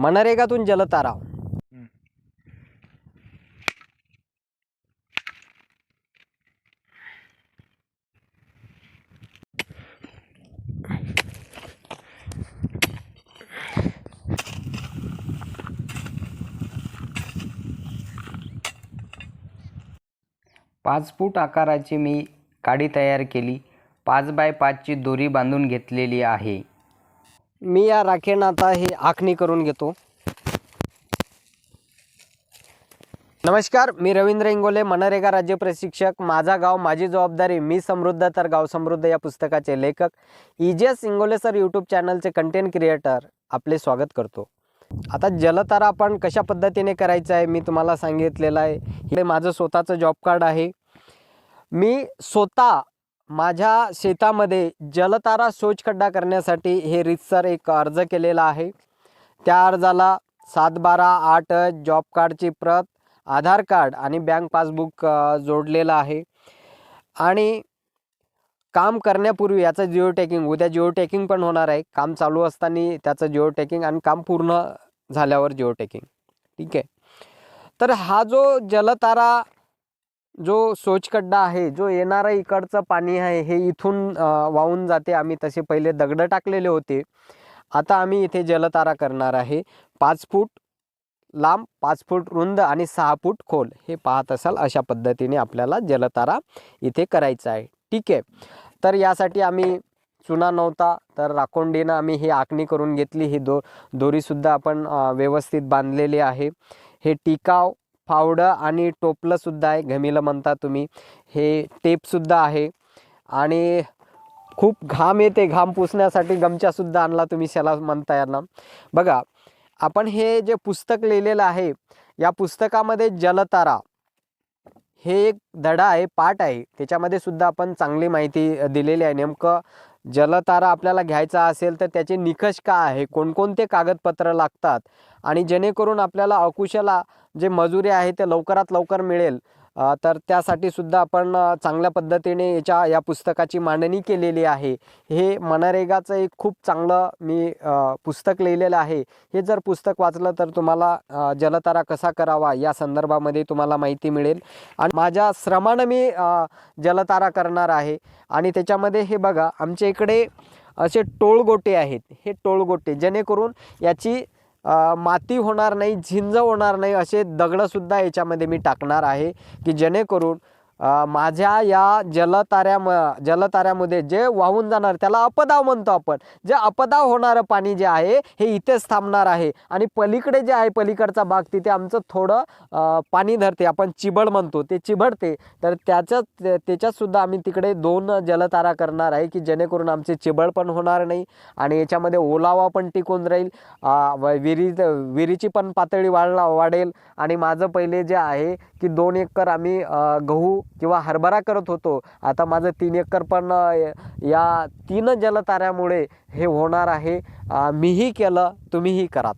मनरेगातून जलतारा पाच फूट आकाराची मी काडी तयार केली. पाच बाय पाचची दोरी बांधून घेतलेली आहे. मी या राखेनं आता हे आखणी करून घेतो. नमस्कार मी रवींद्र इंगोले मनरेगा राज्य प्रशिक्षक. माझा गाव माझी जबाबदारी मी समृद्ध तर गाव समृद्ध या पुस्तकाचे लेखक. इजेस इंगोले सर यूट्यूब चॅनलचे कंटेंट क्रिएटर आपले स्वागत करतो. आता जलतारा आपण कशा पद्धतीने करायचं आहे मी तुम्हाला सांगितलेलं आहे. हे माझं स्वतःचं जॉब कार्ड आहे. मी स्वतः माझ्या शेतामध्ये जलतारा शोच खड्डा करण्यासाठी हे रितसर एक अर्ज केलेला आहे. त्या अर्जाला सात बारा आठ जॉब कार्डची प्रत आधार कार्ड आणि बँक पासबुक जोडलेलं आहे. आणि काम करण्यापूर्वी याचं जिओ टॅकिंग उद्या जिओ टॅकिंग पण होणार आहे. काम चालू असताना त्याचं जिओ टॅकिंग आणि काम पूर्ण झाल्यावर जिओ टॅकिंग ठीक आहे. तर हा जो जलतारा जो सोचखड्डा आहे जो येणारं इकडचं पाणी आहे हे इथून वाहून जाते. आम्ही तसे पहिले दगडं टाकलेले होते. आता आम्ही इथे जलतारा करणार आहे. पाच फूट लांब पाच फूट रुंद आणि सहा फूट खोल. हे पाहत असाल अशा पद्धतीने आपल्याला जलतारा इथे करायचा आहे. ठीक आहे. तर यासाठी आम्ही चुना नव्हता तर राखोंडीनं आम्ही ही आखणी करून घेतली. ही दो दोरीसुद्धा आपण व्यवस्थित बांधलेली आहे. हे टिकाव फावडं आणि टोपलंसुद्धा आहे घमीलं म्हणता तुम्ही. हे टेपसुद्धा आहे. आणि खूप घाम येते घाम पुसण्यासाठी गमच्यासुद्धा आणला तुम्ही त्याला म्हणता यांना. बघा आपण हे जे पुस्तक लिहिलेलं आहे या पुस्तकामध्ये जलतारा हे एक धडा आहे पाठ आहे. त्याच्यामध्ये सुद्धा आपण चांगली माहिती दिलेली आहे. नेमकं जलतारा आपल्याला घ्यायचा असेल तर त्याचे निकष काय आहे? कोणकोणते कागदपत्र लागतात? आणि जेणेकरून आपल्याला अकुशला जे मजुरी आहे ते लवकरात लवकर मिळेल. तर त्यासाठी सुद्धा आपण चांगल्या पद्धतीने याच्या या पुस्तकाची मांडणी केलेली आहे. हे मनरेगाचं एक खूप चांगलं मी पुस्तक लिहिलेलं आहे. हे जर पुस्तक वाचलं तर तुम्हाला जलतारा कसा करावा या संदर्भामध्ये तुम्हाला माहिती मिळेल. आणि माझ्या श्रमानं मी जलतारा करणार आहे. आणि त्याच्यामध्ये हे बघा आमच्या इकडे असे टोळगोटे आहेत. हे टोळगोटे जेणेकरून याची माती होणार नाही झिंज होणार नाही असे दगडंसुद्धा याच्यामध्ये मी टाकणार आहे की जेणेकरून माझ्या या जलताऱ्याम जलताऱ्यामध्ये जे वाहून जाणार त्याला अपदाव म्हणतो आपण. जे अपदाव होणारं पाणी जे आहे हे इथेच थांबणार आहे. आणि पलीकडे जे आहे पलीकडचा भाग तिथे आमचं थोडं पाणी धरते. आपण चिबड म्हणतो. ते चिबडते. तर त्याच्यात त्याच्यातसुद्धा आम्ही तिकडे दोन जलतारा करणार आहे की जेणेकरून आमचे चिबड पण होणार नाही आणि याच्यामध्ये ओलावा पण टिकून राहील. विहिरी विहिरीची पण पातळी वाढला वाढेल. आणि माझं पहिले जे आहे की दोन एकर आम्ही गहू किंवा हरभरा करत होतो. आता माझं तीन एकर पण या तीन जलताऱ्यामुळे हे होणार आहे. मीही केलं तुम्हीही करा